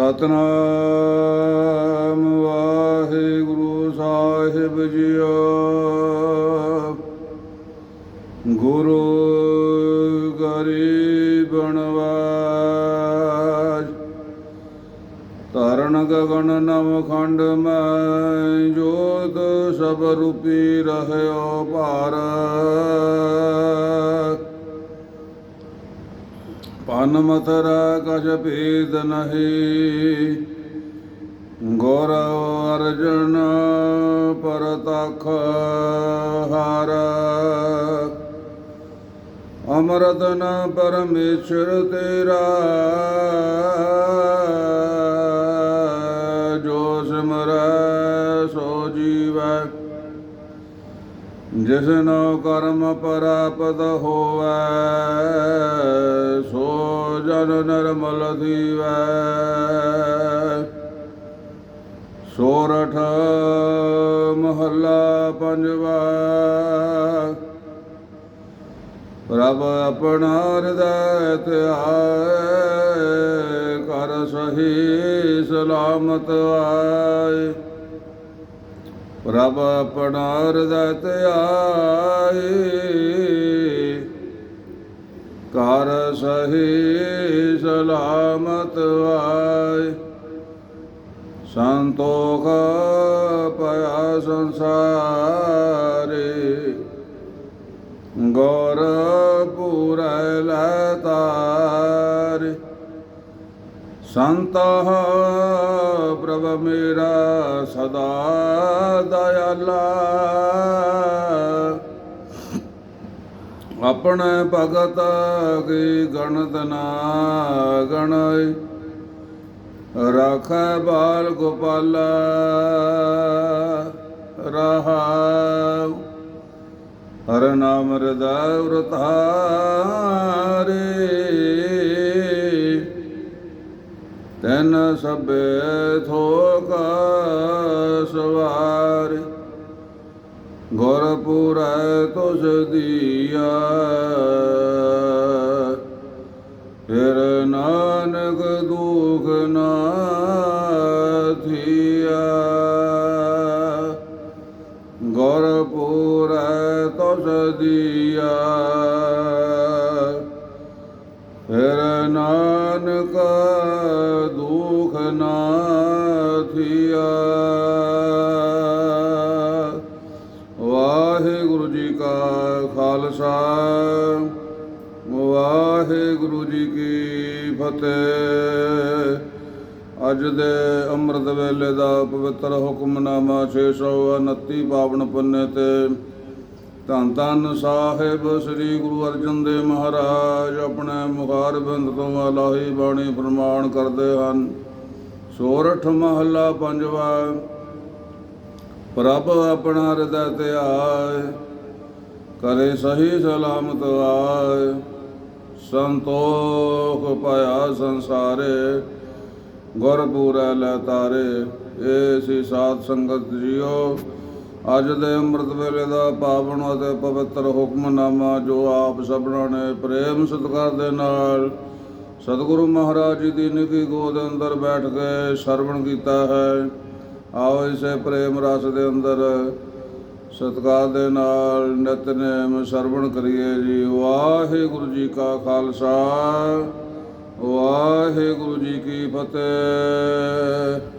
ਸਤਨਾਮ ਵਾਹਿਗੁਰੂ ਸਾਹਿਬ ਜੀਓ। ਗੁਰੂ ਗਰੀਬ ਵਾਜ ਧਰਨ ਗਗਨ ਨਵ ਖੰਡ ਮੈਂ ਜੋਤ ਸਭ ਰੂਪੀ ਰਹਿਓ ਭਾਰ। ਅਨਮਤਰਾ ਮਥਰਾ ਕਛ ਭੇਦ ਨਹੀਂ। ਗੌਰਵ ਅਰਜਨ ਪਰਤਖ ਹਾਰ। ਅਮਰਤ ਪਰਮੇਸ਼ਰ ਤੇਰਾ। ਜਿਸਨੋ ਕਰਮ ਪ੍ਰਾਪਤ ਹੋਵੇ, ਸੋ ਜਨ ਨਿਰਮਲ ਥੀਵੈ ਸੋਰਠ ਮਹੱਲਾ ਪੰਜਵਾ ਰੱਬ ਆਪਣਾ ਹਿਰਦੈ ਧਿਆਏ, ਕਰ ਸਹੀ ਸਲਾਮਤ ਆਏ। ਪ੍ਰਭ ਆਪਣਾ ਹਿਰਦੈ ਧਿਆਏ ਕਰ ਸਹੀ ਸਲਾਮਤ ਆਏ। ਸੰਤੋਖ ਪਿਆ ਸੰਸਾਰੇ ਗੌਰ ਪੂਰੈ ਲੈ ਸੰਤ ਪ੍ਰਭ ਮੇਰਾ ਸਦਾ ਦਇਆਲਾ। ਆਪਣੇ ਭਗਤ ਕੀ ਗਣਤ ਨਾ ਗਣੈ, ਰਾਖੈ ਬਾਲ ਗੋਪਾਲਾ ਰਹਾਉ। ਹਰ ਨਾਮ ਹਿਰਦੈ ਉਰਤਾਰੇ ਤੈਨ ਸਭੇ ਥੋਕ ਸਵਾਰ। ਗੁਰਪੁਰੈ ਤੁਸ ਦੀਆ। ਫਿਰ ਨਾਨਕ ਦੁਖ ਨਾ ਥੀਆ। ਗੁਰਪੁਰੈ ਤੁਸ ਦੀਆ। ਨਾਨਕ ਦੁਖ ਨਾ ਥੀਆ ਵਾਹਿਗੁਰੂ ਜੀ ਕਾ ਖਾਲਸਾ, ਵਾਹਿਗੁਰੂ ਜੀ ਕੀ ਫਤਿਹ। ਅੱਜ ਦੇ ਅੰਮ੍ਰਿਤ ਵੇਲੇ ਦਾ ਪਵਿੱਤਰ ਹੁਕਮਨਾਮਾ 629 ਪਾਵਨ ਪੰਨੇ ਤੇ ਧੰਨ ਧੰਨ ਸਾਹਿਬ ਸ੍ਰੀ ਗੁਰੂ ਅਰਜਨ ਦੇਵ ਮਹਾਰਾਜ, ਆਪਣੇ ਮੁਖਾਰ ਬਿੰਦ ਤੋਂ ਅਲਾਹੀ ਬਾਣੀ ਪ੍ਰਮਾਣ ਕਰਦੇ ਹਨ। ਸੋਰਠ ਮਹੱਲਾ ਪੰਜਵਾ, ਪ੍ਰਭ ਆਪਣਾ ਹਿਰਦੈ ਤੇ ਆਏ ਕਰੇ ਸਹੀ ਸਲਾਮਤ ਆਏ। ਸੰਤੋਖ ਪਾਇਆ ਸੰਸਾਰੇ ਗੁਰ ਪੂਰੈ ਲੈ ਤਾਰੇ, ਏ ਸੀ ਸਾਧ ਸੰਗਤ ਜੀਓ ਅੱਜ ਦੇ ਅੰਮ੍ਰਿਤ ਵੇਲੇ ਦਾ ਪਾਵਨ ਅਤੇ ਪਵਿੱਤਰ ਹੁਕਮਨਾਮਾ ਜੋ ਆਪ ਸਭਨਾਂ ਨੇ ਪ੍ਰੇਮ ਸਤਿਕਾਰ ਦੇ ਨਾਲ ਸਤਿਗੁਰੂ ਮਹਾਰਾਜ ਜੀ ਦੀ ਨਿੱਕੀ ਗੋਦ ਅੰਦਰ ਬੈਠ ਕੇ ਸਰਵਣ ਕੀਤਾ ਹੈ। ਆਓ ਇਸੇ ਪ੍ਰੇਮ ਰਸ ਦੇ ਅੰਦਰ ਸਤਿਕਾਰ ਦੇ ਨਾਲ ਨਿਤਨੇਮ ਸਰਵਣ ਕਰੀਏ ਜੀ। ਵਾਹਿਗੁਰੂ ਜੀ ਕਾ ਖਾਲਸਾ, ਵਾਹਿਗੁਰੂ ਜੀ ਕੀ ਫਤਿਹ।